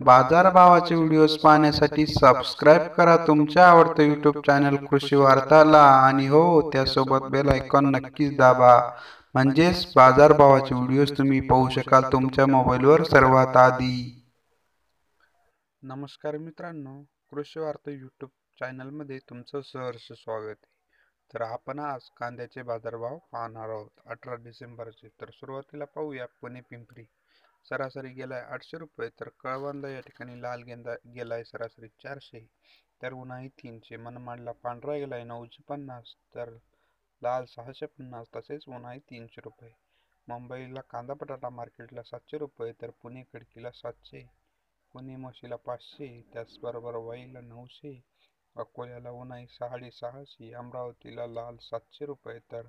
बाजारभावाचे videos पाहण्यासाठी subscribe करा तुमच्या आवडतं यूट्यूब चॅनल कृषी वार्ताला. आणि हो त्यासोबत बेल आयकॉन नक्कीच दाबा. म्हणजेच बाजारभावाचे व्हिडिओज तुम्ही पाहू शकाल तुमच्या मोबाईलवर सर्वात आधी. नमस्कार मित्रांनो कृषी वार्ता यूट्यूब चॅनलमध्ये तुमचं सहर्ष स्वागत आहे. तर आपण आज कांद्याचे बाजारभाव पाहणार आहोत. अठरा डिसेंबरचे. तर सुरुवातीला पाहूया पुणे पिंपरी. सरासरी गेलाय आठशे रुपये तर कळवंदा या ठिकाणी लाल गेंदा गेलाय सरासरी चारशे. तर उन्हाळी तीनशे मनमाडला पांढरा गेलाय नऊशे पन्नास तर लाल सहाशे पन्नास तसेच उन्हाळी तीनशे रुपये. मुंबईला कांदा बटाटा मार्केटला सातशे रुपये तर पुणे खडकीला सातशे पुणे म्हशीला पाचशे त्याचबरोबर वाईला नऊशे अकोल्याला उन्हाळी साडे सहाशे अमरावतीला लाल सातशे रुपये तर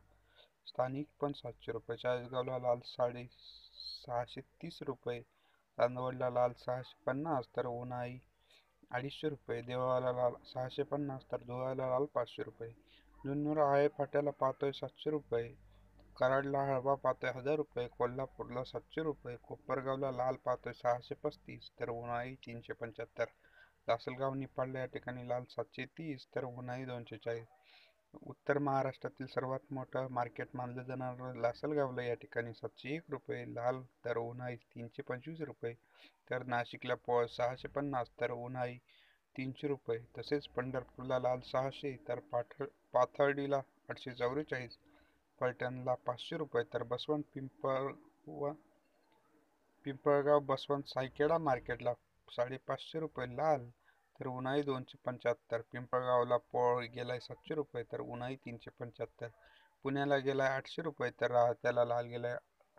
स्थानिक पण सातशे रुपये. चाळीसगावला लाल साडे सहाशे तीस रुपये. चांदवडला लाल सहाशे पन्नास तर उन्हाळी अडीचशे रुपये. देवाला लाल सहाशे पन्नास तर धुळ्याला लाल पाचशे रुपये. जुन्नर आहे फाट्याला पातोय सातशे रुपये. कराडला हळवा पातोय हजार रुपये. कोल्हापूरला सातशे रुपये. कोपरगावला लाल पातोय सहाशे पस्तीस तर उन्हाळी तीनशे पंच्याहत्तर. लासलगाव निपाडला या ठिकाणी लाल सातशे तीस तर उन्हाळी दोनशे चाळीस. उत्तर महाराष्ट्रातील सर्वात मोठं मार्केट मानलं जाणारं लासलगावला या ठिकाणी सातशे एक रुपये लाल तर उन्हाळी तीनशे पंचवीस रुपये तर नाशिकला पोळ सहाशे पन्नास तर उन्हाळी तीनशे रुपये तसेच पंढरपूरला लाल सहाशे तर पाठ पाथर्डीला आठशे चौवेचाळीस पलटणला पाचशे रुपये तर बसवंत पिंपळ व पिंपळगाव बसवंत सायकेडा मार्केटला साडेपाचशे रुपये लाल तर उन्हाळी दोनशे पंच्याहत्तर पिंपळगावला पोळ गेलाय सातशे रुपये तर उन्हाळी तीनशे पंच्याहत्तर पुण्याला गेलाय आठशे रुपये तर राहत्याला लाल गेलाय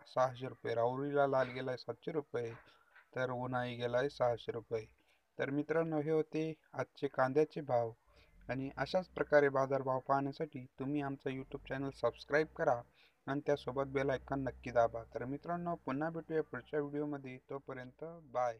सहाशे रुपये राहुरीला लाल गेलाय सातशे रुपये तर उन्हाळी गेलाय सहाशे रुपये. तर मित्रांनो हे होते आजचे कांद्याचे भाव आणि अशाच प्रकारे बाजारभाव पाहण्यासाठी तुम्ही आमचा यूट्यूब चॅनल सबस्क्राईब करा आणि त्यासोबत बेल आयकॉन नक्की दाबा. तर मित्रांनो पुन्हा भेटूया पुढच्या व्हिडिओमध्ये तोपर्यंत बाय